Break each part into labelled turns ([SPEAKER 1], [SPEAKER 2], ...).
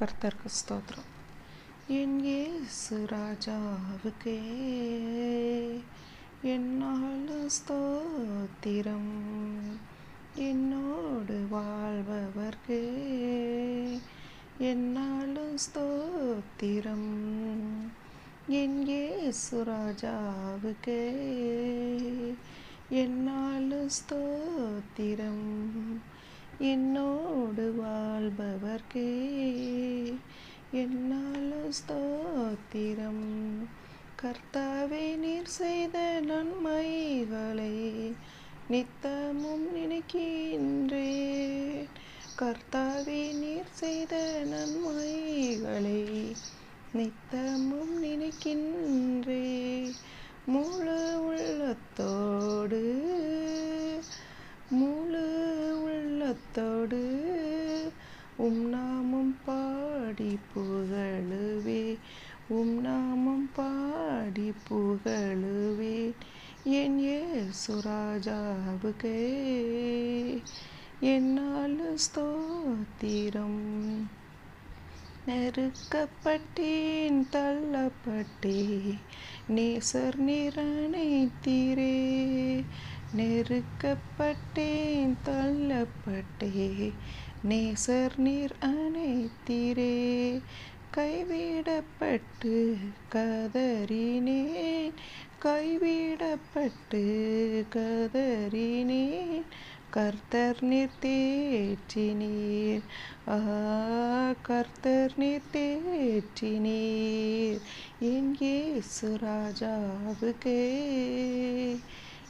[SPEAKER 1] கர்த்தருக்கு ஸ்தோத்திரம். என் ஏசு ராஜாவுக்கே என்னாலும் ஸ்தோத்திரம். என்னோடு வாழ்பவர்க்கே என்னாலும் ஸ்தோத்திரம். என் ஏசு ராஜாவுக்கே என்னாலும் ஸ்தோத்திரம். என்னோடு வாழ்பவர்க்கே. என்னால் ஸ்தோத்திரம். கர்த்தாவே நீர் செய்த நன்மைகளை நித்தமும் நினைக்கின்றேன் கர்த்தாவே நீர் செய்த நன்மைகளை நித்தமும் நினைக்கின்றே. முழு உள்ள உள்ளத்தோடு உம் நாமம் பாடி புகழுவே. உம் நாமம் பாடி புகழுவே. என் ஏசுராஜாவுக்கே என்னால் ஸ்தோத்திரம். நெருக்கப்பட்டேன் தள்ளப்பட்டே. நேசர் நிரணைத்தீரே. நெருக்கப்பட்டேன் தள்ளப்பட்டே. நேசர் நீர் அனைத்திரே கைவிடப்பட்டு கதறினேன் கைவிடப்பட்டு கதறினேன். கர்த்தர் நீர் தேற்றினீர். ஆ கர்த்தர் நீர் தேற்றினீர். என் இயேசு ராஜாவுக்கே.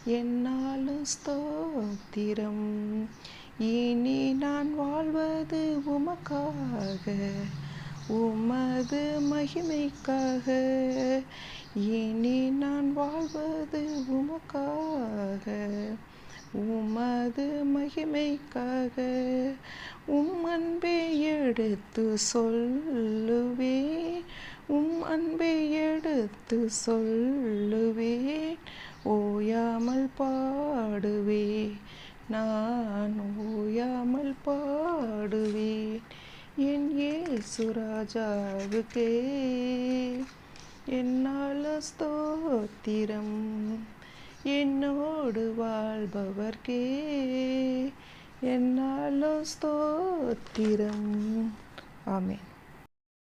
[SPEAKER 1] என்னாலும் ஸ்தோத்திரம். இனி நான் வாழ்வது உமக்காக உமது மகிமைக்காக. இனி நான் வாழ்வது உமக்காக உமது மகிமைக்காக. உம் அன்பே எடுத்து சொல்லுவே உம் அன்பை எடுத்து சொல்லுவே. பாடுவே நான் ஓயாமல் பாடுவேன். என் ஏசுராஜாவுக்கே என்னால் ஸ்தோத்திரம். என்னோடு வாழ்பவர்க்கே என்னால் ஸ்தோத்திரம். ஆமே